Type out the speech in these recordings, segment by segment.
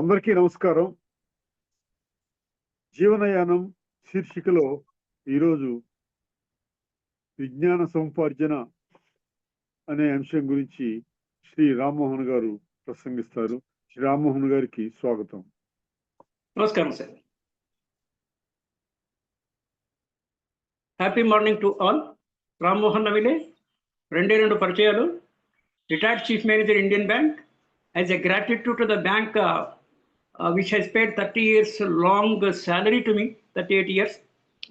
అందరికీ నమస్కారం. జీవనయానం శీర్షికలో ఈరోజు విజ్ఞాన సముపార్జన అనే అంశం గురించి శ్రీ రామ్మోహన్ గారు ప్రసంగిస్తారు. శ్రీ రామ్మోహన్ గారికి స్వాగతం. నమస్కారం sir. Happy morning to all Rammohan నవిలే రెండే రెండు పరిచయాలు. Retired chief manager Indian bank as a gratitude to the bank which has paid thirty years long salary to me thirty eight years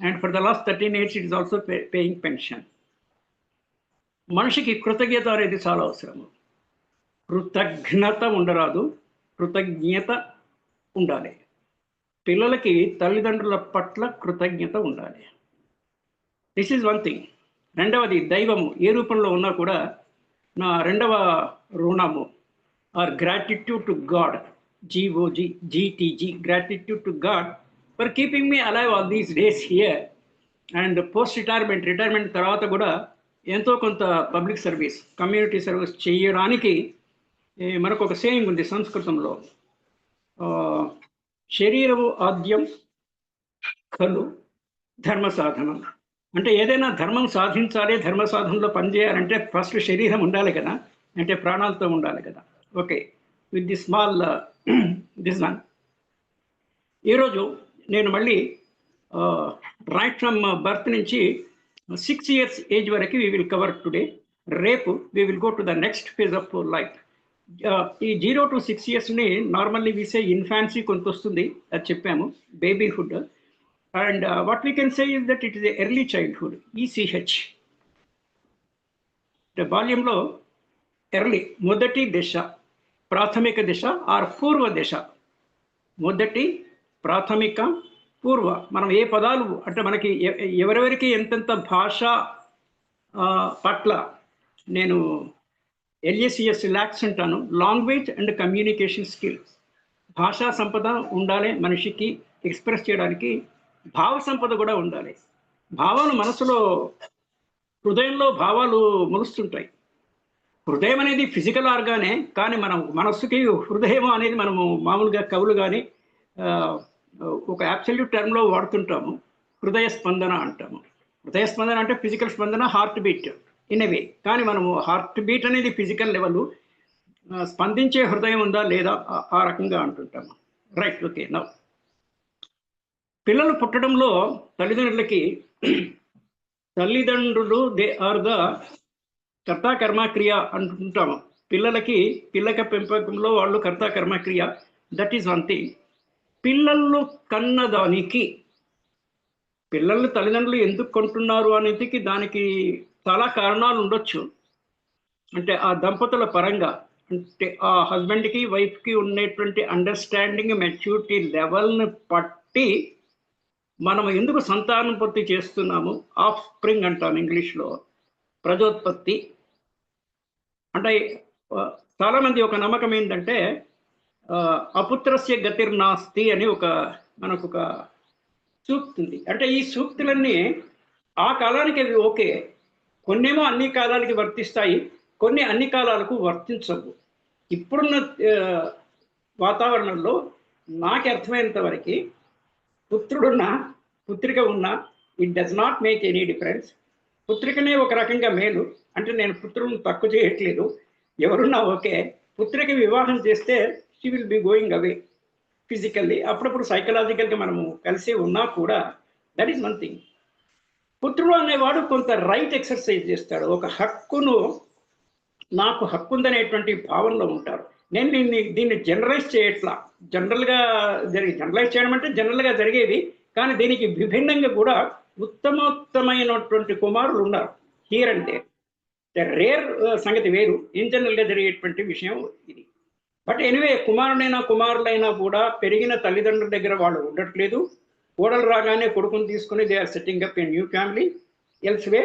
and for the last thirteen years it is also paying pension మనిషికి కృతజ్ఞత అనేది చాలా అవసరము. కృతజ్ఞత ఉండరాదు కృతజ్ఞత ఉండాలి. పిల్లలకి తల్లిదండ్రుల పట్ల కృతజ్ఞత ఉండాలి. దిస్ ఈజ్ వన్ థింగ్ రెండవది దైవము. ఏ రూపంలో ఉన్నా కూడా నా రెండవ రుణము or gratitude to God GOG, GTG gratitude to God for keeping me alive all these days here and post retirement retirement తర్వాత కూడా ఎంతో కొంత పబ్లిక్ సర్వీస్ కమ్యూనిటీ సర్వీస్ చేయడానికి మనకు ఒక సేయింగ్ ఉంది సంస్కృతంలో. శరీరము ఆద్యం ఖలు ధర్మ సాధనం. అంటే ఏదైనా ధర్మం సాధించాలి ధర్మ సాధనలో పనిచేయాలంటే ఫస్ట్ శరీరం ఉండాలి కదా అంటే ప్రాణాలతో ఉండాలి కదా. Okay with the small this one ఈరోజు నేను మళ్ళీ రైట్ ఫ్రమ్ బర్త్ నుంచి సిక్స్ ఇయర్స్ ఏజ్ వరకు వీ విల్ కవర్ టుడే రేపు we will go to the next phase of life ఈ జీరో టు సిక్స్ ఇయర్స్ని నార్మల్లీ వీసే ఇన్ఫాన్సీ కొంత వస్తుంది అది చెప్పాము babyhood and what we can say is that it is early childhood ECH బాల్యంలో early మొదటి దశ. ప్రాథమిక దిశ ఆర్ పూర్వ దిశ. మొదటి ప్రాథమిక పూర్వ. మనం ఏ పదాలు అంటే మనకి ఎవరెవరికి ఎంతెంత భాష పట్ల నేను ఎల్ఏసిఎస్ రిలాక్స్ అంటాను లాంగ్వేజ్ అండ్ కమ్యూనికేషన్ స్కిల్స్. భాషా సంపద ఉండాలి మనిషికి ఎక్స్ప్రెస్ చేయడానికి భావ సంపద కూడా ఉండాలి. భావాలు మనసులో హృదయంలో భావాలు మొలుస్తుంటాయి. హృదయం అనేది ఫిజికల్ ఆర్గానే కానీ మనం మనస్సుకి హృదయం అనేది మనము మామూలుగా కవులు కానీ ఒక అబ్సల్యూట్ టర్మ్లో వాడుతుంటాము. హృదయ స్పందన అంటాము. హృదయ స్పందన అంటే ఫిజికల్ స్పందన హార్ట్ బీట్ ఇన్ వే కానీ మనము హార్ట్ బీట్ అనేది ఫిజికల్ లెవెల్ స్పందించే హృదయం ఉందా లేదా ఆ- ఆ రకంగా అంటుంటాము. రైట్ ఓకే నవ్ పిల్లలు పుట్టడంలో తల్లిదండ్రులకి తల్లిదండ్రులు దే ఆర్ ద కర్త కర్మక్రియ అంటుంటాము. పిల్లలకి పిల్లక పెంపకంలో వాళ్ళు కర్త కర్మక్రియ దట్ ఈస్ వన్ థింగ్ పిల్లలు కన్నదానికి పిల్లలు తల్లిదండ్రులు ఎందుకు కొంటున్నారు అనేది దానికి చాలా కారణాలు ఉండొచ్చు. అంటే ఆ దంపతుల పరంగా అంటే ఆ హస్బెండ్కి వైఫ్కి ఉండేటువంటి అండర్స్టాండింగ్ మెచ్యూరిటీ లెవెల్ని పట్టి మనం ఎందుకు సంతానోత్పత్తి చేస్తున్నాము? ఆఫ్ స్ప్రింగ్ అంటాం ఇంగ్లీష్లో. ప్రజోత్పత్తి. అంటే చాలామంది ఒక నమ్మకం ఏంటంటే అపుత్రస్య గతిర్నాస్తి అని ఒక మనకు ఒక సూక్తింది. అంటే ఈ సూక్తులన్నీ ఆ కాలానికి అవి ఓకే. కొన్నేమో అన్ని కాలాలకి వర్తిస్తాయి కొన్ని అన్ని కాలాలకు వర్తించవు. ఇప్పుడున్న వాతావరణంలో నాకు అర్థమైనంత వరకు పుత్రుడున్నా పుత్రిక ఉన్నా it does not make any difference పుత్రికనే ఒక రకంగా మేలు. అంటే నేను పుత్రులను తక్కువ చేయట్లేదు. ఎవరున్నా ఓకే. పుత్రిక వివాహం చేస్తే she will be going away physically అప్పుడప్పుడు సైకలాజికల్గా మనము కలిసి ఉన్నా కూడా దట్ ఈస్ వన్ థింగ్ పుత్రుడు అనేవాడు కొంత రైట్ ఎక్సర్సైజ్ చేస్తాడు. ఒక హక్కును నాకు హక్కు ఉందనేటువంటి భావనలో ఉంటారు నేను దీన్ని దీన్ని జనరలైజ్ చేయట్లా. జనరల్గా జరిగి జనరలైజ్ చేయడం అంటే జనరల్గా జరిగేది. కానీ దీనికి విభిన్నంగా కూడా ఉత్తమోత్తమైనటువంటి కుమారులు ఉన్నారు. హియర్ అంటే రేర్ సంగతి వేరు. ఇన్ జనరల్గా జరిగేటువంటి విషయం ఇది. బట్ ఎనివే కుమారుడైనా కుమారులైనా కూడా పెరిగిన తల్లిదండ్రుల దగ్గర వాళ్ళు ఉండట్లేదు. కోడలు రాగానే కొడుకుని తీసుకుని they are setting up a new family else way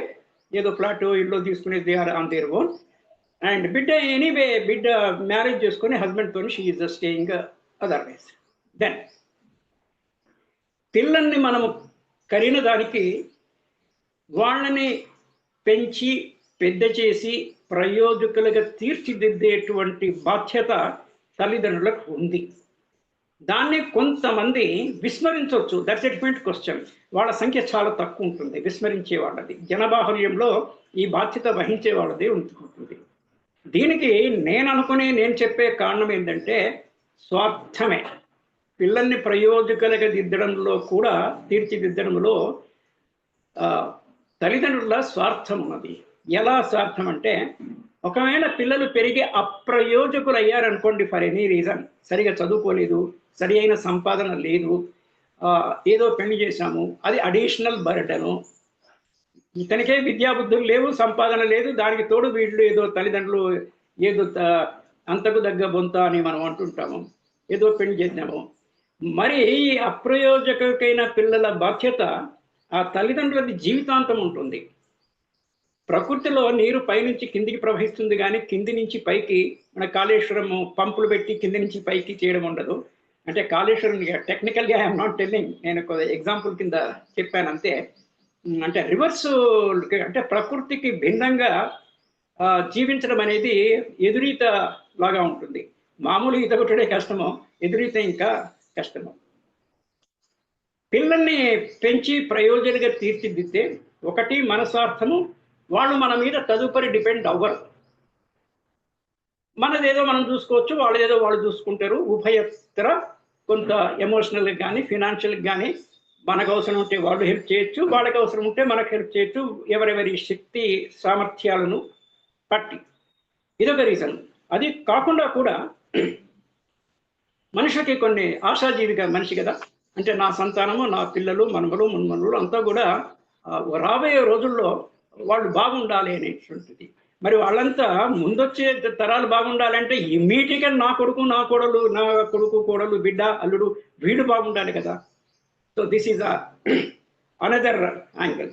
ఏదో ఫ్లాట్ ఇల్లు తీసుకుని they are on their own and బిడ్డ ఎనీవే బిడ్డ మ్యారేజ్ చేసుకుని హస్బెండ్తో she is staying otherwise then పిల్లల్ని మనము కరిగిన దానికి వాళ్ళని పెంచి పెద్ద చేసి ప్రయోజకులుగా తీర్చిదిద్దేటువంటి బాధ్యత తల్లిదండ్రులకు ఉంది. దాన్ని కొంతమంది విస్మరించవచ్చు. దట్స్ ఎట్మెంట్ క్వశ్చన్ వాళ్ళ సంఖ్య చాలా తక్కువ ఉంటుంది. విస్మరించే వాళ్ళది. జనబాహుల్యంలో ఈ బాధ్యత వహించే వాళ్ళది ఉంటుంది. దీనికి నేను అనుకునే నేను చెప్పే కారణం ఏంటంటే స్వార్థమే. పిల్లల్ని ప్రయోజకులుగా దిద్దడంలో కూడా తీర్చిదిద్దడంలో తల్లిదండ్రుల స్వార్థం ఉన్నది. ఎలా స్వార్థం అంటే ఒకవేళ పిల్లలు పెరిగి అప్రయోజకులు అయ్యారనుకోండి ఫర్ ఎనీ రీజన్ సరిగా చదువుకోలేదు సరి అయిన సంపాదన లేదు ఏదో పెళ్ళి చేశాము అది అడిషనల్ బర్డను ఇతనికే విద్యాబుద్ధులు లేవు సంపాదన లేదు దానికి తోడు వీళ్ళు ఏదో తల్లిదండ్రులు ఏదో అంతకు దగ్గ బొంత అని మనం అంటుంటాము. ఏదో పెళ్ళి చేసినాము మరి ఈ అప్రయోజకమైన పిల్లల బాధ్యత ఆ తల్లిదండ్రులది జీవితాంతం ఉంటుంది. ప్రకృతిలో నీరు పైనుంచి కిందికి ప్రవహిస్తుంది కానీ కింది నుంచి పైకి మన కాళేశ్వరం పంపులు పెట్టి కింది నుంచి పైకి చేయడం ఉండదు. అంటే కాళేశ్వరం టెక్నికల్గా ఐఎమ్ నాట్ టెల్లింగ్ నేను ఒక ఎగ్జాంపుల్ కింద చెప్పాను అంతే. అంటే రివర్స్ అంటే ప్రకృతికి భిన్నంగా జీవించడం అనేది ఎదురీత లాగా ఉంటుంది. మామూలు ఈత కొట్టడే కష్టము ఎదురీత ఇంకా కష్టము. పిల్లల్ని పెంచి ప్రయోజనగా తీర్చిదిద్దే ఒకటి మనసార్థము వాళ్ళు మన మీద తదుపరి డిపెండ్ అవ్వరు. మనదేదో మనం చూసుకోవచ్చు వాళ్ళదేదో వాళ్ళు చూసుకుంటారు. ఉభయత్ర కొంత ఎమోషనల్ కానీ ఫినాన్షియల్కి కానీ మనకు అవసరం ఉంటే వాళ్ళు హెల్ప్ చేయొచ్చు. వాళ్ళకి అవసరం ఉంటే మనకు హెల్ప్ చేయొచ్చు. ఎవరెవరి శక్తి సామర్థ్యాలను పట్టి ఇదొక రీజన్ అది కాకుండా కూడా మనిషికి కొన్ని ఆశాజీవిగా మనిషి కదా. అంటే నా సంతానము నా పిల్లలు మనమలు మున్మనులు అంతా కూడా రాబోయే రోజుల్లో వాళ్ళు బాగుండాలి అనేటువంటిది. మరి వాళ్ళంతా ముందొచ్చే తరాలు బాగుండాలంటే ఇమ్మీడియట్గా నా కొడుకు నా కోడలు నా కొడుకు కోడలు బిడ్డ అల్లుడు వీడు బాగుండాలి కదా. So this is another angle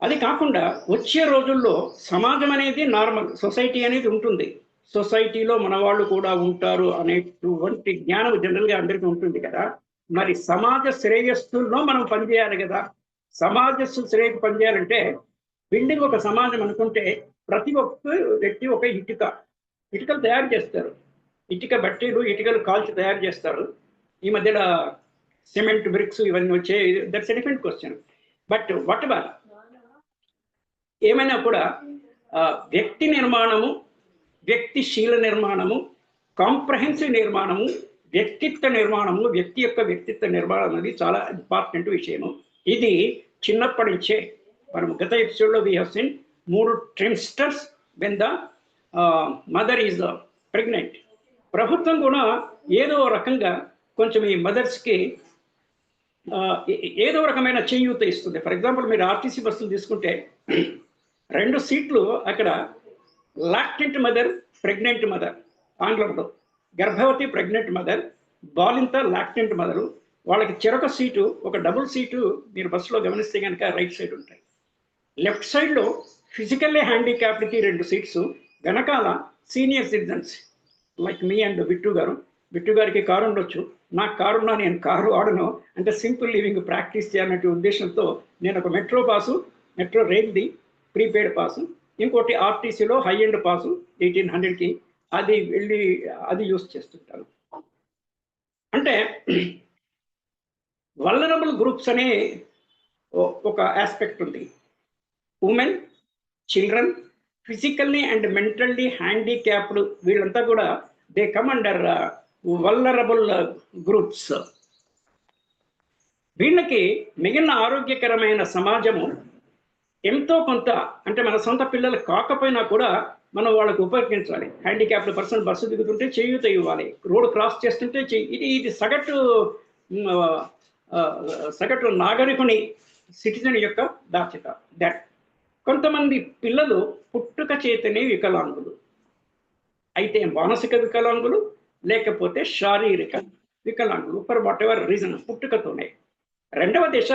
అది కాకుండా వచ్చే రోజుల్లో సమాజం అనేది నార్మల్ సొసైటీ అనేది ఉంటుంది. సొసైటీలో మన వాళ్ళు కూడా ఉంటారు అనేటువంటి జ్ఞానం జనరల్గా అందరికీ ఉంటుంది కదా. మరి సమాజ శ్రేయస్సుల్లో మనం పనిచేయాలి కదా. సమాజస్సు శ్రేయకు పనిచేయాలంటే బిల్డింగ్ ఒక సమాజం అనుకుంటే ప్రతి ఒక్క వ్యక్తి ఒక ఇటుక ఇటుకలు తయారు చేస్తారు. ఇటుక బట్టీలు ఇటుకలు కాల్చి తయారు చేస్తారు. ఈ మధ్యలో సిమెంట్ బ్రిక్స్ ఇవన్నీ వచ్చే that's different question but whatever ఏమైనా కూడా వ్యక్తి నిర్మాణము వ్యక్తిశీల నిర్మాణము కాంప్రహెన్సివ్ నిర్మాణము వ్యక్తిత్వ నిర్మాణము వ్యక్తి యొక్క వ్యక్తిత్వ నిర్మాణం అనేది చాలా ఇంపార్టెంట్ విషయము. ఇది చిన్నప్పటి నుంచే మనం గత ఎపిసోడ్లో వీ హీన్ మూడు trimesters when the mother is pregnant ప్రభుత్వం కూడా ఏదో రకంగా కొంచెం ఈ మదర్స్కి ఏదో రకమైన చేయూత ఇస్తుంది. ఫర్ ఎగ్జాంపుల్ మీరు ఆర్టీసీ బస్సులు తీసుకుంటే రెండు సీట్లు అక్కడ లాక్టెంట్ మదర్ ప్రెగ్నెంట్ మదర్ ఆంగ్లంలో గర్భవతి ప్రెగ్నెంట్ మదర్ బాలింత లాక్టెంట్ మదరు. వాళ్ళకి చెరొక సీటు ఒక డబుల్ సీటు మీరు బస్సులో గమనిస్తే కనుక రైట్ సైడ్ ఉంటాయి. లెఫ్ట్ సైడ్లో ఫిజికల్లీ హ్యాండిక్యాప్డ్కి రెండు సీట్స్ వెనకాల senior citizens like me and Bittu గారు. బిట్టు గారికి కారు ఉండొచ్చు. నాకు కారు ఉన్నా నేను కారు ఆడను. అంటే సింపుల్ లివింగ్ ప్రాక్టీస్ చేయాలనే ఉద్దేశంతో నేను ఒక మెట్రో పాసు మెట్రో రైల్ది ప్రీపెయిడ్ పాసు ఇంకోటి ఆర్టీసీలో హై ఎండ్ పాసు ఎయిటీన్ హండ్రెడ్కి అది వెళ్ళి అది యూస్ చేస్తుంటారు. అంటే వల్లరబుల్ గ్రూప్స్ అనే ఒక ఆస్పెక్ట్ ఉంది. Women children physically and mentally handicapped వీళ్ళంతా కూడా they come under vulnerable groups. వీళ్ళకి మిగిలిన ఆరోగ్యకరమైన సమాజము ఎంతో కొంత అంటే మన సొంత పిల్లలు కాకపోయినా కూడా మనం వాళ్ళకు ఉపయోగించాలి. హ్యాండిక్యాప్డ్ పర్సన్ బస్సు దిగుతుంటే చేయూత ఇవ్వాలి. రోడ్ క్రాస్ చేస్తుంటే చెయ్యి ఇది ఇది సగటు సగటు నాగరికుని సిటిజన్ యొక్క బాధ్యత. దాట్ కొంతమంది పిల్లలు పుట్టుక చేతనే వికలాంగులు. అయితే మానసిక వికలాంగులు లేకపోతే శారీరక వికలాంగులు ఫర్ వాట్ ఎవర్ రీజన్ పుట్టుకతోనే. రెండవ దశ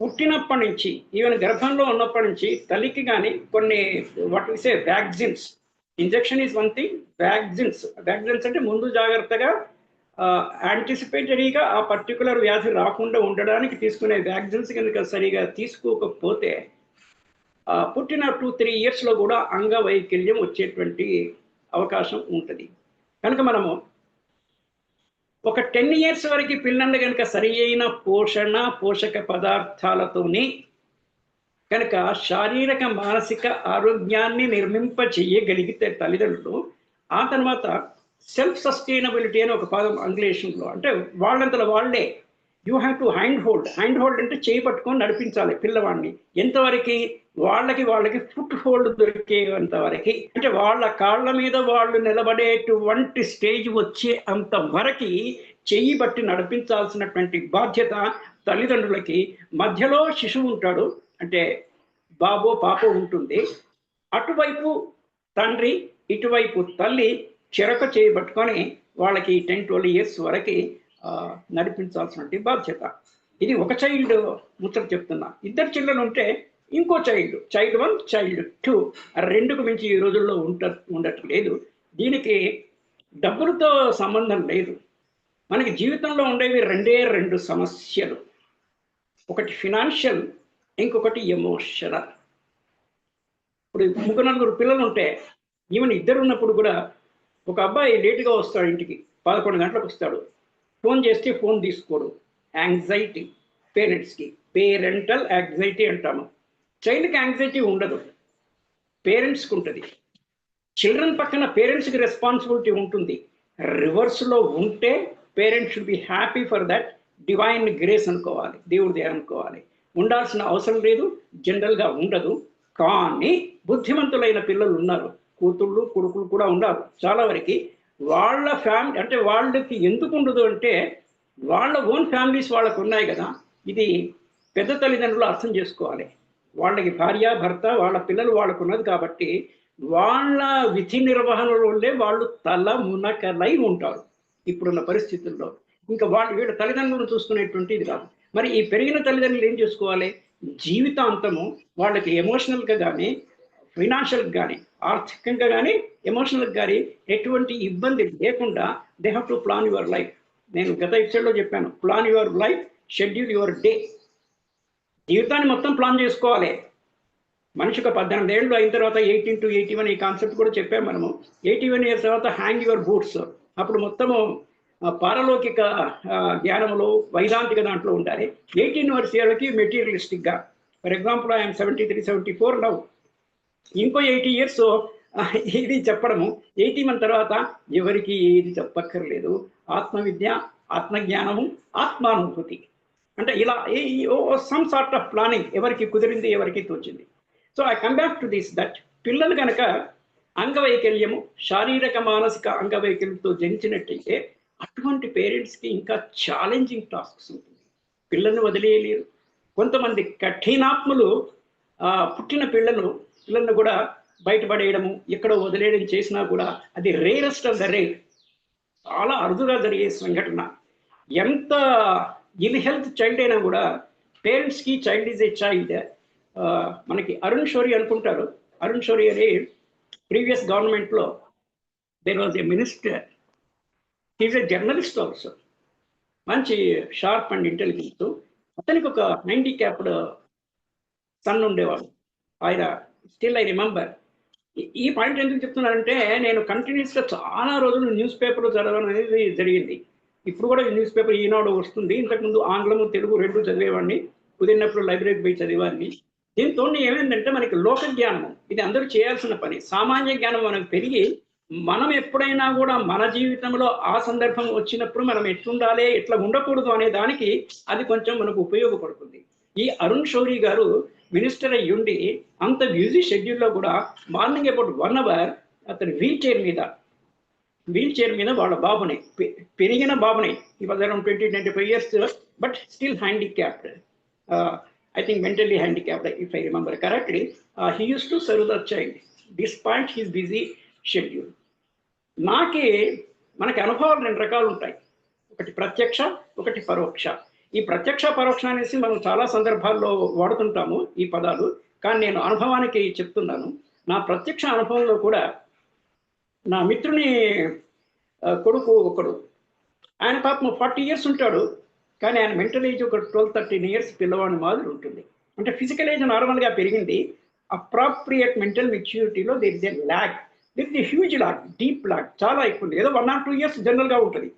పుట్టినప్పటి నుంచి ఈవెన్ గర్భంలో ఉన్నప్పటి నుంచి తల్లికి కానీ కొన్ని what say vaccines injection is one thing vaccines vaccines అంటే ముందు జాగ్రత్తగా యాంటిసిపేటరీగా ఆ పర్టికులర్ వ్యాధి రాకుండా ఉండడానికి తీసుకునే వ్యాక్సిన్స్ కనుక సరిగా తీసుకోకపోతే పుట్టిన టూ త్రీ ఇయర్స్లో కూడా అంగవైకల్యం వచ్చేటువంటి అవకాశం ఉంటుంది. కనుక మనము ఒక టెన్ ఇయర్స్ వరకు పిల్లల్ని కనుక సరి అయిన పోషణ పోషక పదార్థాలతోని కనుక శారీరక మానసిక ఆరోగ్యాన్ని నిర్మింప చేయగలిగితే తల్లిదండ్రులు ఆ తర్వాత సెల్ఫ్ సస్టైనబిలిటీ అని ఒక పదం ఆంగ్లేషన్లో అంటే వాళ్ళంతలో వాళ్ళే. You have to hand hold hand hold అంటే చేయి పట్టుకొని నడిపించాలి పిల్లవాడిని. ఎంతవరకు? వాళ్ళకి వాళ్ళకి ఫుట్ హోల్డ్ దొరికేంత వరకు. అంటే వాళ్ళ కాళ్ళ మీద వాళ్ళు నిలబడేటువంటి స్టేజ్ వచ్చే అంత వరకు చెయ్యి బట్టి నడిపించాల్సినటువంటి బాధ్యత తల్లిదండ్రులకి. మధ్యలో శిశువు ఉంటాడు. అంటే బాబో పాపో ఉంటుంది. అటువైపు తండ్రి ఇటువైపు తల్లి చెరక చేయబట్టుకొని వాళ్ళకి టెన్ ట్వెల్వ్ ఇయర్స్ వరకు నడిపించాల్సినటువంటి బాధ్యత. ఇది ఒక చైల్డ్ ముచ్చట చెప్తున్నా. ఇద్దరు చిల్డ్రన్ ఉంటే ఇంకో child child one child two రెండుకు మించి ఈ రోజుల్లో ఉంట ఉండటం లేదు. దీనికి డబ్బులతో సంబంధం లేదు. మనకి జీవితంలో ఉండేవి రెండే రెండు సమస్యలు. ఒకటి ఫినాన్షియల్ ఇంకొకటి ఎమోషనల్ ఇప్పుడు ముగ్గురు నలుగురు పిల్లలు ఉంటే ఈవెన్ ఇద్దరు ఉన్నప్పుడు కూడా ఒక అబ్బాయి లేటుగా వస్తాడు ఇంటికి పదకొండు గంటలకు వస్తాడు. ఫోన్ చేస్తే ఫోన్ తీసుకోడు. యాంగ్జైటీ పేరెంట్స్కి పేరెంటల్ యాంగ్జైటీ అంటాము. చైల్డ్కి యాంగ్జైటీ ఉండదు. పేరెంట్స్కి ఉంటుంది. చిల్డ్రన్ పక్కన పేరెంట్స్కి రెస్పాన్సిబిలిటీ ఉంటుంది. రివర్స్లో ఉంటే parents should be happy for that divine grace అనుకోవాలి దేవుడిదే అనుకోవాలి. ఉండాల్సిన అవసరం లేదు జనరల్గా ఉండదు. కానీ బుద్ధిమంతులైన పిల్లలు ఉన్నారు. కూతుళ్ళు కొడుకులు కూడా ఉన్నారు. చాలా వరకు వాళ్ళ ఫ్యామిలీ అంటే వాళ్ళకి ఎందుకు ఉండదు అంటే వాళ్ళ ఓన్ ఫ్యామిలీస్ వాళ్ళకు ఉన్నాయి కదా. ఇది పెద్ద తల్లిదండ్రులు అర్థం చేసుకోవాలి. వాళ్ళకి భార్య భర్త వాళ్ళ పిల్లలు వాళ్ళకు ఉన్నది కాబట్టి వాళ్ళ విధి నిర్వహణలోనే వాళ్ళు తల మునకలై ఉంటారు ఇప్పుడున్న పరిస్థితుల్లో. ఇంకా వాళ్ళు వీళ్ళ తల్లిదండ్రులను చూసుకునేటువంటి ఇది రాదు మరి ఈ పెరిగిన తల్లిదండ్రులు ఏం చేసుకోవాలి? జీవితాంతము వాళ్ళకి ఎమోషనల్గా కానీ ఫైనాన్షియల్గా కానీ ఆర్థికంగా కానీ ఎమోషనల్గా కానీ ఎటువంటి ఇబ్బంది లేకుండా they have to plan your life నేను గత ఎపిసోడ్లో చెప్పాను plan your life schedule your day జీవితాన్ని మొత్తం ప్లాన్ చేసుకోవాలి. మనిషి ఒక పద్దెనిమిది ఏళ్ళు అయిన తర్వాత ఎయిటీన్ టు ఎయిటీ వన్ ఈ కాన్సెప్ట్ కూడా చెప్పాము మనము. ఎయిటీ వన్ ఇయర్స్ తర్వాత హ్యాంగ్ యువర్ బూట్స్ అప్పుడు మొత్తము పారలౌకిక జ్ఞానంలో వైదాంతిక దాంట్లో ఉండాలి. ఎయిటీన్ ఇయర్స్ ఇయర్కి మెటీరియలిస్టిక్గా for example I'm seventy three seventy four now ఇంకో ఎయిటీ ఇయర్స్ ఇది చెప్పడము. ఎయిటీ మంత్ తర్వాత ఎవరికి ఏది చెప్పక్కర్లేదు. ఆత్మవిద్య ఆత్మజ్ఞానము ఆత్మానుభూతి. అంటే ఇలా సమ్ సార్ట్ ఆఫ్ ప్లానింగ్ ఎవరికి కుదిరింది ఎవరికి తోచింది. So I come back to this that పిల్లలు కనుక అంగవైకల్యము శారీరక మానసిక అంగవైకల్యంతో జనించినట్టయితే అటువంటి పేరెంట్స్కి ఇంకా ఛాలెంజింగ్ టాస్క్స్ ఉంటుంది. పిల్లల్ని వదిలేయలేరు. కొంతమంది కఠినాత్ములు పుట్టిన పిల్లలు పిల్లల్ని కూడా బయటపడేయడము ఎక్కడో వదిలేయడం చేసినా కూడా అది రేరెస్ట్ ఆఫ్ ద రేర్ చాలా అరుదుగా జరిగే సంఘటన. ఎంత ఇల్ హెల్త్ చైల్డ్ అయినా కూడా పేరెంట్స్కి చైల్డ్ ఈజ్ ఏ చైల్డ్. మనకి అరుణ్ షోరి అనుకుంటారు. అరుణ్ షోరి అనే ప్రీవియస్ గవర్నమెంట్లో there was a minister is a journalist also మంచి షార్ప్ అండ్ ఇంటెలిజెన్స్ అతనికి ఒక హ్యాండిక్యాప్డ్ సన్ ఉండేవాడు. ఆయన స్టిల్ ఐ రిమెంబర్ ఈ పాయింట్ ఎందుకు చెప్తున్నానంటే నేను కంటిన్యూస్గా చాలా రోజులు న్యూస్ పేపర్ చదవడం అనేది జరిగింది. ఇప్పుడు కూడా న్యూస్ పేపర్ ఈనాడు వస్తుంది. ఇంతకుముందు ఆంగ్లము తెలుగు రెండు చదివేవాడిని. కుదిరినప్పుడు లైబ్రరీకి పోయి చదివేవాడిని. దీంతో ఏమైందంటే మనకి లోక జ్ఞానము ఇది అందరూ చేయాల్సిన పని. సామాన్య జ్ఞానం మనకు పెరిగి మనం ఎప్పుడైనా కూడా మన జీవితంలో ఆ సందర్భం వచ్చినప్పుడు మనం ఎట్లుండాలి ఎట్లా ఉండకూడదు అనే దానికి అది కొంచెం మనకు ఉపయోగపడుతుంది. ఈ అరుణ్ షౌరి గారు మినిస్టర్ అయ్యి ఉండి అంత బిజీ షెడ్యూల్లో కూడా మార్నింగ్ అబౌట్ వన్ అవర్ అతను వీల్ చైర్ మీద వీల్ చైర్ మీద వాళ్ళ బాబుని పె- పెరిగిన బాబుని ఈ was around twenty twenty five years but still handicapped. I think mentally handicapped if I remember correctly. He used to serve the child despite his busy schedule. నాకే మనకి అనుభవాలు రెండు రకాలు ఉంటాయి. ఒకటి ప్రత్యక్ష ఒకటి పరోక్ష. ఈ ప్రత్యక్ష పరోక్ష అనేసి మనం చాలా సందర్భాల్లో వాడుతుంటాము ఈ పదాలు. కానీ నేను అనుభవానికి చెప్తున్నాను. నా ప్రత్యక్ష అనుభవంలో కూడా నా మిత్రుని కొడుకు ఒకడు. ఆయన పాపం ఫార్టీ ఇయర్స్ ఉంటాడు కానీ ఆయన మెంటల్ ఏజ్ ఒక ట్వెల్వ్ థర్టీన్ ఇయర్స్ పిల్లవాడి మాదిరి ఉంటుంది. అంటే ఫిజికల్ ఏజ్ నార్మల్గా పెరిగింది. Appropriate mental మెచ్యూరిటీలో there is a lack there is a huge lack deep lack చాలా ఎక్కువ ఉంది. ఏదో వన్ ఆర్ టూ ఇయర్స్ జనరల్గా ఉంటుంది.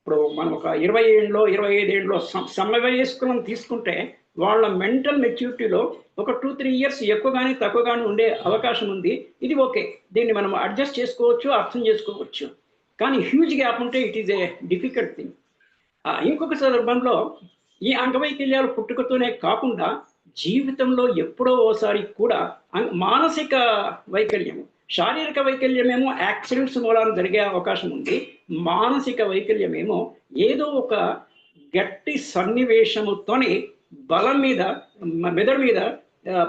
ఇప్పుడు మనం ఒక ఇరవై ఏళ్ళలో ఇరవై ఐదు ఏళ్ళలో సమవయస్కులను తీసుకుంటే వాళ్ళ మెంటల్ మెచ్యూరిటీలో ఒక టూ త్రీ ఇయర్స్ ఎక్కువగానే తక్కువగానే ఉండే అవకాశం ఉంది. ఇది ఓకే. దీన్ని మనం అడ్జస్ట్ చేసుకోవచ్చు అర్థం చేసుకోవచ్చు. కానీ హ్యూజ్ గ్యాప్ ఉంటే it is a difficult thing. ఇంకొక సందర్భంలో ఈ అంగవైకల్యాలు పుట్టుకతోనే కాకుండా జీవితంలో ఎప్పుడో ఓసారి కూడా మానసిక వైకల్యము శారీరక వైకల్యమేమో యాక్సిడెంట్స్ మూలాన జరిగే అవకాశం ఉంది. మానసిక వైకల్యమేమో ఏదో ఒక గట్టి సన్నివేశముతోనే బలం మీద మెదడు మీద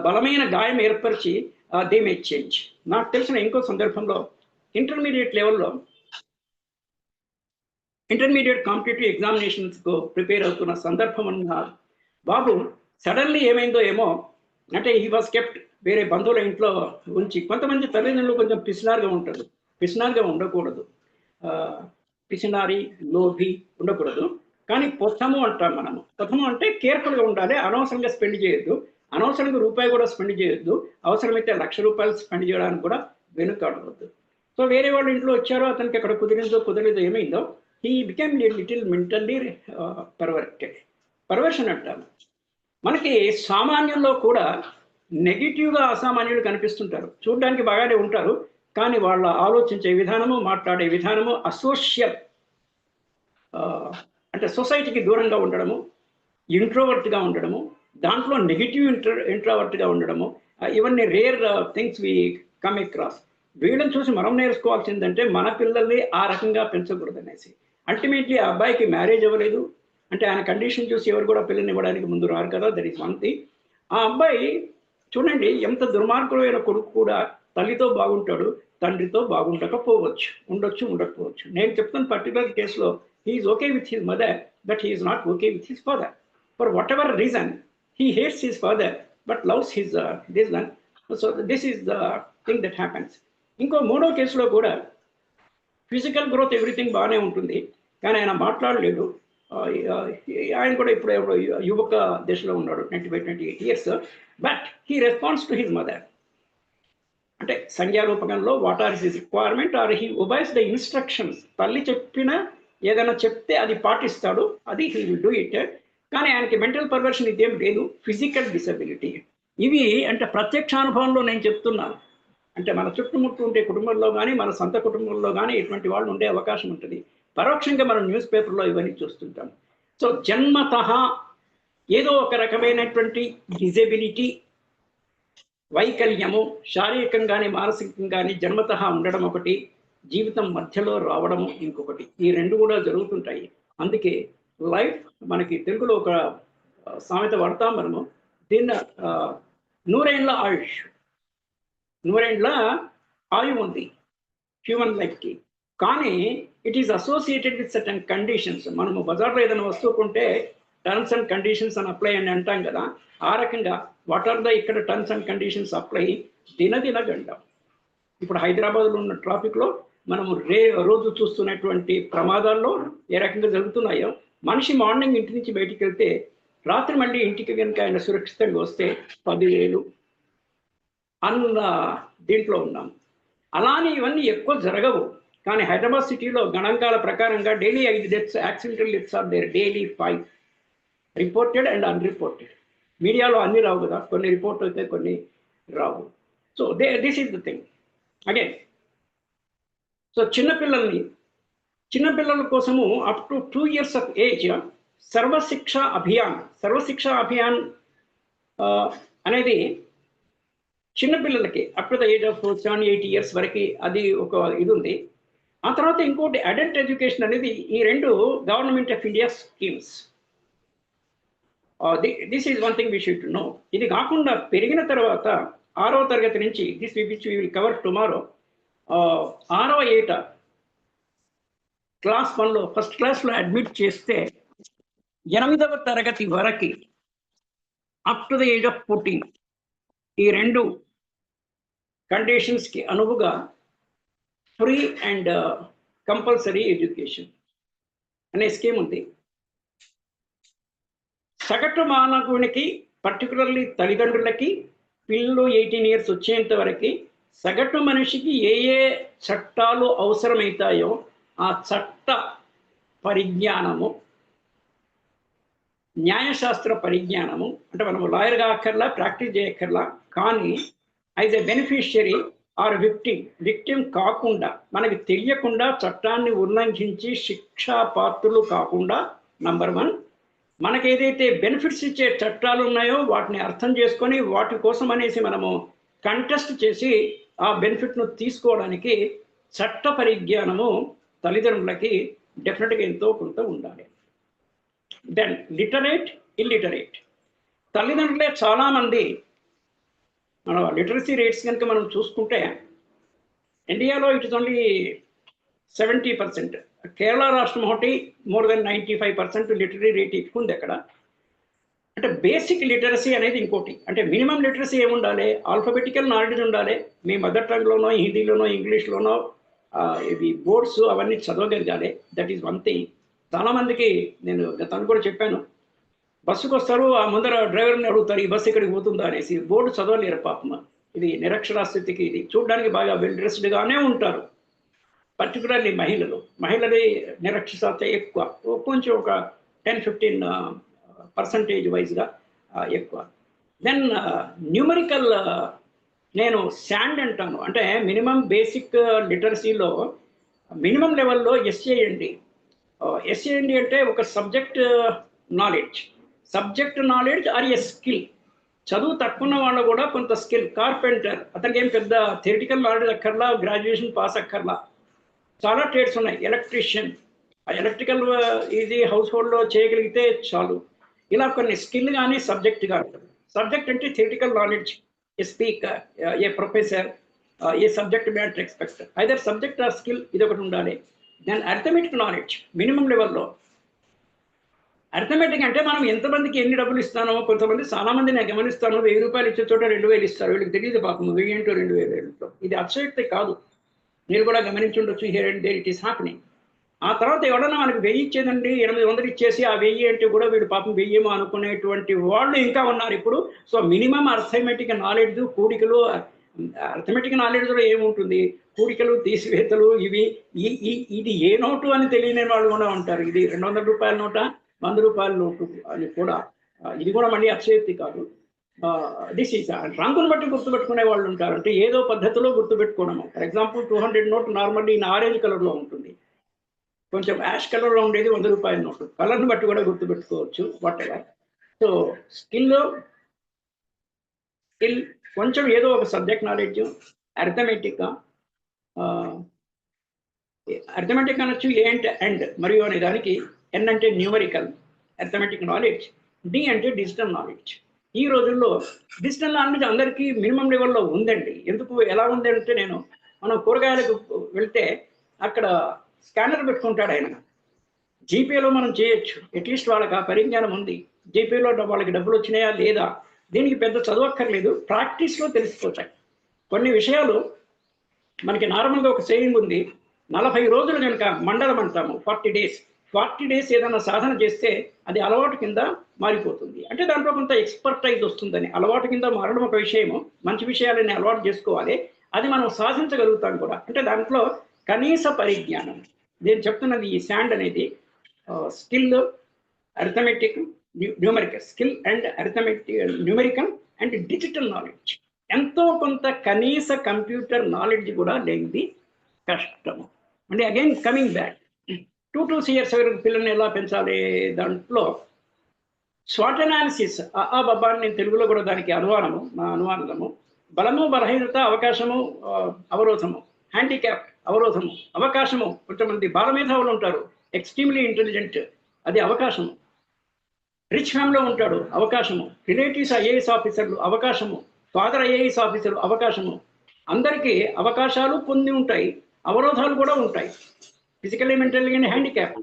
బలమైన గాయం ఏర్పరిచి దే మే చేంజ్ నాకు తెలిసిన ఇంకో సందర్భంలో ఇంటర్మీడియట్ లెవెల్లో ఇంటర్మీడియట్ కాంపిటేటివ్ ఎగ్జామినేషన్స్కు ప్రిపేర్ అవుతున్న సందర్భం ఉన్న బాబు సడన్లీ ఏమైందో ఏమో అంటే ఈ వాజ్ కెప్ట్ వేరే బంధువుల ఇంట్లో ఉంచి కొంతమంది తల్లిదండ్రులు కొంచెం పిసినారుగా ఉంటారు. పిసినారుగా ఉండకూడదు. పిసినారి లోభి ఉండకూడదు. కానీ పొత్తము అంటాం మనము. కథము అంటే కేర్ఫుల్గా ఉండాలి అనవసరంగా స్పెండ్ చేయొద్దు. అనవసరంగా రూపాయి కూడా స్పెండ్ చేయొద్దు. అవసరమైతే లక్ష రూపాయలు స్పెండ్ చేయడానికి కూడా వెనుకాడవద్దు. సో వేరే వాళ్ళు ఇంట్లో వచ్చారో అతనికి అక్కడ కుదిరిందో కుదిరిందో ఏమైందో he became little mentally perverted. Perversion అంటాము. మనకి సామాన్యంలో కూడా నెగిటివ్గా అసామాన్యులు కనిపిస్తుంటారు. చూడడానికి బాగానే ఉంటారు కానీ వాళ్ళ ఆలోచించే విధానము మాట్లాడే విధానము అసోషియల్ అంటే సొసైటీకి దూరంగా ఉండడము ఇంట్రోవర్ట్గా ఉండడము దాంట్లో నెగిటివ్ ఇంట్రో ఇంట్రోవర్ట్గా ఉండడము ఇవన్నీ rare things we come across వీళ్ళని చూసి మనం నేర్చుకోవాల్సిందంటే మన పిల్లల్ని ఆ రకంగా పెంచకూడదు అనేసి. అల్టిమేట్లీ ఆ అబ్బాయికి మ్యారేజ్ అవ్వలేదు. అంటే ఆయన కండిషన్ చూసి ఎవరు కూడా పిల్లల్ని ఇవ్వడానికి ముందు రారు కదా దట్ ఈస్ వన్ థింగ్ ఆ అబ్బాయి చూడండి ఎంత దుర్మార్గుడైన కొడుకు కూడా తల్లితో బాగుంటాడు తండ్రితో బాగుండకపోవచ్చు ఉండొచ్చు ఉండకపోవచ్చు. నేను చెప్తున్న పర్టికులర్ కేసులో he is okay with his mother he is not okay with his father For whatever reason, reason hates his father, father loves his uh, this one. So this is the thing that happens ఇంకో మూడో కేసులో కూడా physical growth everything బాగానే ఉంటుంది కానీ ఆయన మాట్లాడలేడు. ఆయన కూడా ఇప్పుడు యువక దశలో ఉన్నాడు twenty five twenty eight years but he response to his mother అంటే సంఖ్యారూపకంలో what are his requirement or he obeys the instructions తల్లి చెప్పిన ఏదైనా చెప్తే అది పాటిస్తాడు అది హీ విల్ డూ ఇట్ కానీ ఆయనకి మెంటల్ పర్వర్షన్ ఇదేం లేదు ఫిజికల్ డిసబిలిటీ ఇవి అంటే ప్రత్యక్ష అనుభవంలో నేను చెప్తున్నాను అంటే మన చుట్టుముట్టు ఉండే కుటుంబంలో కానీ మన సొంత కుటుంబంలో కానీ ఇటువంటి వాళ్ళు ఉండే అవకాశం ఉంటుంది. పరోక్షంగా మనం న్యూస్ పేపర్లో ఇవన్నీ చూస్తుంటాం. సో జన్మత ఏదో ఒక రకమైనటువంటి డిజబిలిటీ వైకల్యము శారీరకంగానే మానసికంగానే జన్మత ఉండడం ఒకటి. జీవితం మధ్యలో రావడం ఇంకొకటి. ఈ రెండు కూడా జరుగుతుంటాయి. అందుకే లైఫ్ మనకి తెలుగులో ఒక సామెత వాడతాం మనము. దీన్ని నూరేండ్ల ఆయుష్. నూరేండ్ల ఆయు ఉంది హ్యూమన్ లైఫ్కి. కానీ it is associated with certain conditions. మనము బజార్లో ఏదైనా వస్తువు కొంటే టర్మ్స్ అండ్ కండిషన్స్ అని అప్లై అని అంటాం కదా. ఆ రకంగా వాట్ ఆర్ ద ఇక్కడ టర్మ్స్ అండ్ కండిషన్స్ అప్లై? దినదిన గండం. ఇప్పుడు హైదరాబాద్లో ఉన్న ట్రాఫిక్లో మనము రే రోజు చూస్తున్నటువంటి ప్రమాదాల్లో ఏ రకంగా జరుగుతున్నాయో మనిషి మార్నింగ్ ఇంటి నుంచి బయటికి వెళ్తే రాత్రి మళ్ళీ ఇంటికి కనుక ఆయన సురక్షితంగా వస్తే పదివేలు అన్న దీంట్లో ఉన్నాం. అలానే ఇవన్నీ ఎక్కువ జరగవు. కానీ హైదరాబాద్ సిటీలో గణాంకాల ప్రకారంగా డైలీ ఐదు deaths accidental deaths are there daily five. Reported and unreported. మీడియాలో అన్ని రావు కదా కొన్ని రిపోర్ట్ అయితే కొన్ని రావు. So they this is the thing. Again so చిన్నపిల్లల్ని చిన్నపిల్లల కోసము up to two years of age Sarva Shiksha Abhiyan Sarva Shiksha Abhiyan ఆ, అనేది చిన్నపిల్లలకి up to the age of seven eight years వరకు అది ఒక ఇది ఉంది. ఆ తర్వాత ఇంకోటి అడల్ట్ ఎడ్యుకేషన్ అనేది ఈ రెండు government of India schemes this is one thing we should know ఇది కాకుండా పెరిగిన తర్వాత ఆరో తరగతి నుంచి this which we will cover tomorrow ఆరవ ఏట క్లాస్ వన్లో ఫస్ట్ క్లాస్లో అడ్మిట్ చేస్తే ఎనిమిదవ తరగతి వరకు up to the age of fourteen ఈ రెండు కండిషన్స్కి అనువుగా ఫ్రీ అండ్ కంపల్సరీ ఎడ్యుకేషన్ అనే స్కీమ్ ఉంది. సగటు మానవునికి పర్టికులర్లీ తల్లిదండ్రులకి పిల్లలు ఎయిటీన్ ఇయర్స్ వచ్చేంత వరకు సగటు మనిషికి ఏ ఏ చట్టాలు అవసరమవుతాయో ఆ చట్ట పరిజ్ఞానము న్యాయశాస్త్ర పరిజ్ఞానము అంటే మనం లాయర్గా అక్కర్లా ప్రాక్టీస్ చేయక్కర్లా కానీ as a beneficiary or victim victim కాకుండా మనకి తెలియకుండా చట్టాన్ని ఉల్లంఘించి శిక్షా పాత్రులు కాకుండా నంబర్ వన్ మనకి ఏదైతే బెనిఫిట్స్ ఇచ్చే చట్టాలు ఉన్నాయో వాటిని అర్థం చేసుకొని వాటి కోసం అనేసి మనము కంటెస్ట్ చేసి ఆ బెనిఫిట్ను తీసుకోవడానికి చట్ట పరిజ్ఞానము తల్లిదండ్రులకి డెఫినెట్గా ఎంతో కొంత ఉండాలి. దెన్ లిటరేట్ ఇల్లిటరేట్ తల్లిదండ్రులే చాలామంది మన లిటరసీ రేట్స్ కనుక మనం చూసుకుంటే ఇండియాలో it is only seventy percent. Kerala రాష్ట్రం ఒకటి more than ninety five percent literacy rate ఎక్కువ ఉంది అక్కడ. అంటే బేసిక్ లిటరసీ అనేది ఇంకోటి. అంటే మినిమం లిటరసీ ఏముండాలి? ఆల్ఫబెటికల్ నాలెడ్జ్ ఉండాలి. మీ మదర్ టంగ్లోనో హిందీలోనో ఇంగ్లీష్లోనో ఇవి బోర్డ్స్ అవన్నీ చదవగలగాలి దట్ ఈస్ వన్ థింగ్ చాలామందికి నేను గతను కూడా చెప్పాను. బస్సుకు వస్తారు ఆ ముందర డ్రైవర్ని అడుగుతారు ఈ బస్సు ఇక్కడికి పోతుందా? అనేసి. బోర్డు చదవలేరు పాపం. ఇది నిరక్షరాస్థితికి ఇది. చూడడానికి బాగా వెల్ డ్రెస్డ్గానే ఉంటారు. పర్టికులర్లీ మహిళలు. మహిళలే నిరక్షరాస్యత ఎక్కువ. కొంచెం ఒక టెన్ ఫిఫ్టీన్ పర్సంటేజ్ వైజ్గా ఎక్కువ. దెన్ న్యూమరికల్ నేను శాండ్ అంటాను. అంటే మినిమం బేసిక్ లిటరసీలో మినిమం లెవెల్లో ఎస్ఏఎండి ఎస్ఏఎండి అంటే ఒక subject knowledge subject knowledge or a skill చదువు తక్కువ వాళ్ళు కూడా కొంత స్కిల్ కార్పెంటర్ అతనికి ఏం పెద్ద థియరిటికల్ నాలెడ్జ్ అక్కర్లా గ్రాడ్యుయేషన్ పాస్ అక్కర్లా. చాలా ట్రేడ్స్ ఉన్నాయి. ఎలక్ట్రీషియన్ ఎలక్ట్రికల్ ఇది హౌస్ హోల్డ్లో చేయగలిగితే చాలు. ఇలా కొన్ని స్కిల్ కానీ సబ్జెక్ట్ కానీ సబ్జెక్ట్ అంటే theoretical knowledge a speaker a professor a subject matter expect either subject or skill ఇది ఒకటి ఉండాలి దాని అర్థమెటిక్ నాలెడ్జ్ మినిమం లెవెల్లో అర్థమెటిక్ అంటే మనం ఎంతమందికి ఎన్ని డబ్బులు ఇస్తానో కొంతమంది చాలామంది నేను గమనిస్తాను వెయ్యి రూపాయలు ఇచ్చే చోట రెండు వేలు ఇస్తారు. వీళ్ళకి తెలియదు పాపం వెయ్యి ఏంటో రెండు వేలు ఇది అతిశయోక్తి కాదు. మీరు కూడా గమనించుండొచ్చు here and there it is happening ఆ తర్వాత ఎవడన్నా మనకి వెయ్యి ఇచ్చేదండి ఎనిమిది వందలు ఇచ్చేసి ఆ వెయ్యి అంటే కూడా వీడు పాపం వెయ్యేమో అనుకునేటువంటి వాళ్ళు ఇంకా ఉన్నారు ఇప్పుడు. సో మినిమం అర్థమెటిక్ నాలెడ్జ్ కూడికలు అర్థమెటిక్ నాలెడ్జ్లో ఏముంటుంది? కూడికలు తీసివేతలు ఇవి ఇది ఏ నోటు అని తెలియని వాళ్ళు కూడా ఉంటారు. ఇది రెండు వందల రూపాయల నోట వంద రూపాయల నోటు అని కూడా ఇది కూడా మళ్ళీ అక్షయక్తి కాదు. దిస్ ఈస్ రంగును బట్టి గుర్తుపెట్టుకునే వాళ్ళు ఉంటారు. అంటే ఏదో పద్ధతిలో గుర్తుపెట్టుకోవడం for example two hundred note normally in orange కలర్లో ఉంటుంది. కొంచెం యాష్ కలర్లో ఉండేది వంద రూపాయల నోటు. కలర్ని బట్టి కూడా గుర్తుపెట్టుకోవచ్చు వాటెవర్ సో స్కిల్ స్కిల్ కొంచెం ఏదో ఒక సబ్జెక్ట్ నాలెడ్జ్ అర్థమెటిక్ అర్థమెటిక్ అనొచ్చు ఏ అంటే అండ్ మరియు అనే దానికి ఎన్ అంటే న్యూమరికల్ అర్థమెటిక్ నాలెడ్జ్ డి అంటే డిజిటల్ నాలెడ్జ్ ఈ రోజుల్లో డిజిటల్ నాలెడ్జ్ అందరికీ మినిమం లెవెల్లో ఉందండి. ఎందుకు ఎలా ఉంది అంటే నేను మనం కూరగాయలకు వెళ్తే అక్కడ స్కానర్ పెట్టుకుంటాడు ఆయన. జీపేలో మనం చేయొచ్చు. అట్లీస్ట్ వాళ్ళకి ఆ పరిజ్ఞానం ఉంది. జీపేలో వాళ్ళకి డబ్బులు వచ్చినాయా లేదా? దీనికి పెద్ద చదవక్కర్లేదు. ప్రాక్టీస్లో తెలిసిపోతాయి కొన్ని విషయాలు మనకి నార్మల్గా ఒక సేవింగ్ ఉంది. నలభై రోజులు కనుక మండలం అంటాము. ఫార్టీ డేస్ ఫార్టీ డేస్ ఏదైనా సాధన చేస్తే అది అలవాటు కింద మారిపోతుంది. అంటే దాంట్లో కొంత ఎక్స్పర్టైజ్ వస్తుందని. అలవాటు కింద మారడం ఒక విషయము. మంచి విషయాలని అలవాటు చేసుకోవాలి. అది మనం సాధించగలుగుతాం కూడా. అంటే దాంట్లో కనీస పరిజ్ఞానం. నేను చెప్తున్నది ఈ శాండ్ అనేది skill arithmetic numerical skill and arithmetic numerical and digital knowledge ఎంతో కొంత కనీస కంప్యూటర్ నాలెడ్జ్ కూడా లేనిది కష్టము. అంటే again coming back to two years వరకు పిల్లల్ని ఎలా పెంచాలి దాంట్లో? స్వాట్ అనాలిసిస్ ఆ బాబా నేను తెలుగులో కూడా దానికి అనువాదము నా అనువాదము. బలము బలహీనత అవకాశము అవరోధము. హ్యాండిక్యాప్ అవరోధము అవకాశము కొంతమంది బాలమేధావులు ఉంటారు. ఎక్స్ట్రీమ్లీ ఇంటెలిజెంట్ అది అవకాశము. రిచ్ ఫ్యామిలీలో ఉంటాడు అవకాశము. రిలేటివ్స్ ఐఏఎస్ ఆఫీసర్లు అవకాశము. ఫాదర్ ఐఏఎస్ ఆఫీసర్ అవకాశము. అందరికీ అవకాశాలు పొంది ఉంటాయి అవరోధాలు కూడా ఉంటాయి. ఫిజికల్లీ మెంటల్లీ కానీ హ్యాండిక్యాప్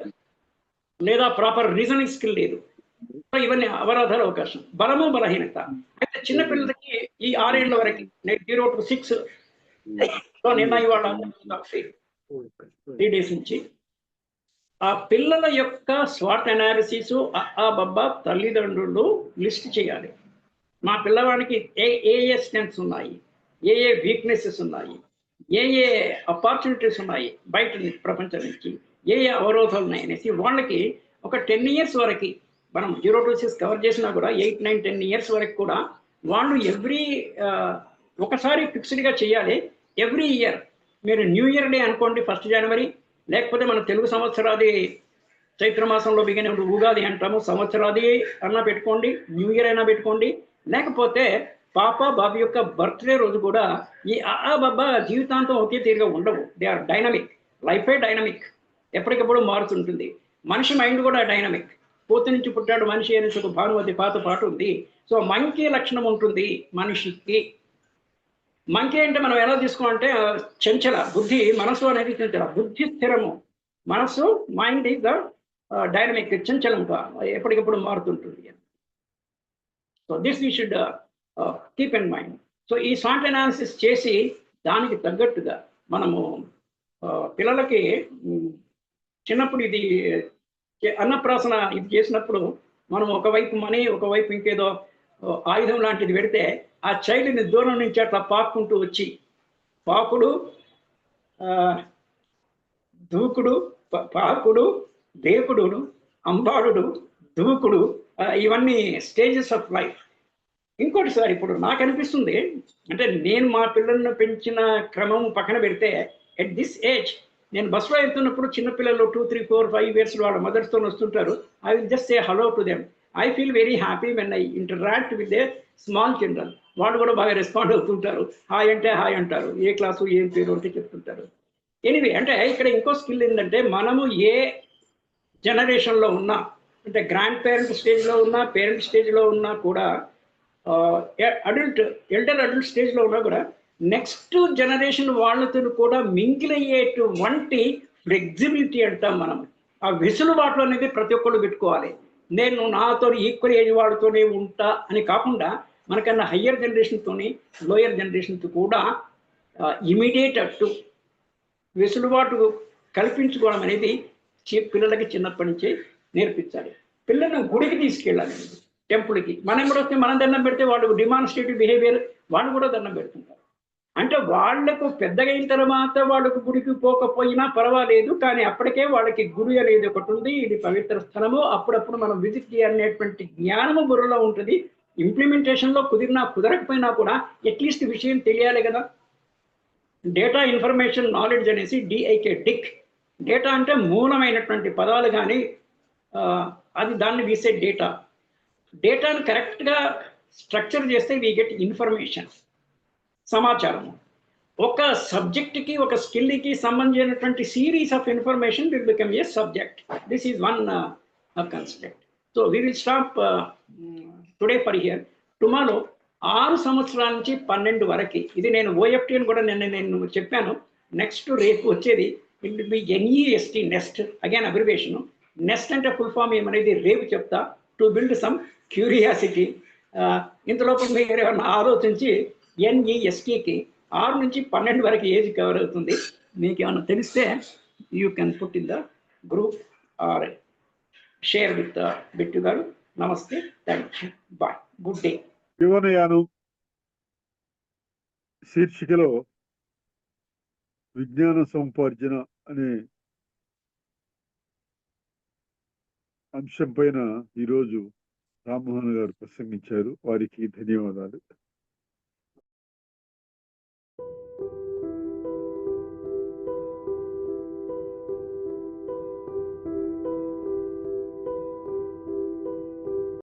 లేదా ప్రాపర్ రీజనింగ్ స్కిల్ లేదు. ఇవన్నీ అవరోధాల అవకాశం. బలము బలహీనత. అయితే చిన్న పిల్లలకి ఈ ఆరేళ్ళ వరకు జీరో టు సిక్స్ నిన్న ఇవాళ త్రీ డేస్ నుంచి. ఆ పిల్లల యొక్క స్వాట్ అనాలిసిస్ ఆ బబ్బా తల్లిదండ్రులు లిస్ట్ చేయాలి. మా పిల్లవాడికి ఏ ఏ ఏ స్ట్రెంగ్స్ ఉన్నాయి? ఏ ఏ వీక్నెసెస్ ఉన్నాయి? ఏ ఏ ఆపర్చునిటీస్ ఉన్నాయి బయట ప్రపంచం నుంచి? ఏ ఏ అవరోధాలు ఉన్నాయి అనేసి వాళ్ళకి ఒక టెన్ ఇయర్స్ వరకు మనం జీరో టు సిక్స్ కవర్ చేసినా కూడా ఎయిట్ నైన్ టెన్ ఇయర్స్ వరకు కూడా వాళ్ళు ఎవ్రీ ఒకసారి ఫిక్స్డ్గా చేయాలి. ఎవ్రీ ఇయర్ మీరు న్యూ ఇయర్ డే అనుకోండి ఫస్ట్ జనవరి లేకపోతే మన తెలుగు సంవత్సరాది చైత్ర మాసంలో బిగిన ఉగాది అంటాము. సంవత్సరాది అన్నా పెట్టుకోండి న్యూ ఇయర్ అయినా పెట్టుకోండి. లేకపోతే పాప బాబు యొక్క బర్త్డే రోజు కూడా ఈ ఆ బాబా జీవితాంతం ఒకే తీరుగా ఉండవు. దే ఆర్ డైనమిక్ లైఫే డైనమిక్ ఎప్పటికప్పుడు మారుతుంటుంది. మనిషి మైండ్ కూడా డైనమిక్ పోతు నుంచి పుట్టాడు మనిషి అనేసి ఒక భానుమతి పాత పాట ఉంది. సో మంకీ లక్షణం ఉంటుంది మనిషికి. మంకీ అంటే మనం ఎలా తీసుకోవాలంటే చెంచల చంచల బుద్ధి మనసు అనేది చంచల బుద్ధి స్థిరము. మనసు మైండ్ ఈజ్ ద డైనమిక్ చంచలంగా ఎప్పటికప్పుడు మారుతుంటుంది. So this you should keep in mind so ఈ సాంట్ అనాలిసిస్ చేసి దానికి తగ్గట్టుగా మనము పిల్లలకి చిన్నప్పుడు ఇది అన్నప్రాసన ఇది చేసినప్పుడు మనం ఒకవైపు మనీ ఒకవైపు ఇంకేదో ఆయుధం లాంటిది పెడితే ఆ చైల్డ్ని దూరం నుంచి అట్లా పాక్కుంటూ వచ్చి పాకుడు దూకుడు ప- పాకుడు దేకుడు అంబాడుడు దూకుడు ఇవన్నీ స్టేజెస్ ఆఫ్ లైఫ్. ఇంకోటి సార్ ఇప్పుడు నాకు అనిపిస్తుంది అంటే నేను మా పిల్లల్ని పెంచిన క్రమం పక్కన పెడితే ఎట్ దిస్ ఏజ్ నేను బస్సులో వెళ్తున్నప్పుడు చిన్నపిల్లలు two three four five years వాళ్ళ మదర్స్తో వస్తుంటారు I will just say hello to them I feel very happy when I interact with they small children వాళ్ళు కూడా బాగా రెస్పాండ్ అవుతుంటారు. హాయ్ అంటే హాయ్ అంటారు. ఏ క్లాసు ఏం పేరు అంటే చెప్తుంటారు. ఎనివే అంటే ఇక్కడ ఇంకో స్కిల్ ఏంటంటే మనము ఏ జనరేషన్లో ఉన్నా అంటే గ్రాండ్ పేరెంట్ స్టేజ్లో ఉన్నా పేరెంట్ స్టేజ్లో ఉన్నా కూడా అడల్ట్ ఎల్డర్ అడల్ట్ స్టేజ్లో ఉన్నా కూడా నెక్స్ట్ జనరేషన్ వాళ్ళతో కూడా మింగిల్ అయ్యేటువంటి ఫ్లెక్సిబిలిటీ అంటాం మనం. ఆ వెసులుబాటు అనేది ప్రతి ఒక్కళ్ళు పెట్టుకోవాలి. నేను నాతో ఈక్వల్ ఏజ్ వాడితోనే ఉంటా అని కాకుండా మనకన్నా హయ్యర్ జనరేషన్తోని లోయర్ జనరేషన్తో కూడా ఇమీడియట్ అట్టు వెసులుబాటు కల్పించుకోవడం అనేది పిల్లలకి చిన్నప్పటి నుంచే నేర్పించాలి. పిల్లలను గుడికి తీసుకెళ్ళాలి. టెంపుల్కి మనం కూడా వస్తే మనం దండం పెడితే వాళ్ళు డిమాన్స్ట్రేటివ్ బిహేవియర్ వాళ్ళు కూడా దండం పెడుతుంటారు. అంటే వాళ్ళకు పెద్దగైన తర్వాత వాళ్ళకు గుడికి పోకపోయినా పర్వాలేదు కానీ అప్పటికే వాళ్ళకి గుడి అనేది ఒకటి ఉంది ఇది పవిత్ర స్థలము. అప్పుడప్పుడు మనం విజిట్ చేయాలనేటువంటి జ్ఞానము బుర్రలో ఉంటుంది. ఇంప్లిమెంటేషన్లో కుదిరినా కుదరకపోయినా కూడా అట్లీస్ట్ విషయం తెలియాలి కదా. డేటా ఇన్ఫర్మేషన్ నాలెడ్జ్ అనేసి డిఐకే డిక్ డేటా అంటే మూలమైనటువంటి పదాలు కానీ అది దాన్ని వీసే డేటా డేటాను కరెక్ట్గా స్ట్రక్చర్ చేస్తే వీ గెట్ ఇన్ఫర్మేషన్ సమాచారము. ఒక సబ్జెక్ట్కి ఒక స్కిల్కి సంబంధించినటువంటి series of information will become a subject this is one construct so we will stop today per here tomorrow ఆరు సంవత్సరాల నుంచి పన్నెండు వరకు ఇది నేను ఓఎఫ్టీ అని కూడా నిన్న నేను చెప్పాను. నెక్స్ట్ రేపు వచ్చేది it be NEST nest again abbreviation nest అంటే ఫుల్ ఫామ్ ఏమనేది రేపు చెప్తా టు బిల్డ్ సమ్ క్యూరియాసిటీ ఇంతలోపు మీరు ఏమైనా ఆలోచించి ఎన్ఈఎస్టీకి ఆరు నుంచి పన్నెండు వరకు ఏజ్ కవర్ అవుతుంది. మీకు ఏమైనా తెలిస్తే you can put in the group or share with Bittu గారు. నమస్తే thank you bye good day జీవనయానం శీర్షికలో విజ్ఞాన సంపార్జన అనే అంశం పైన ఈరోజు రామ్మోహన్ గారు ప్రసంగించారు. వారికి ధన్యవాదాలు.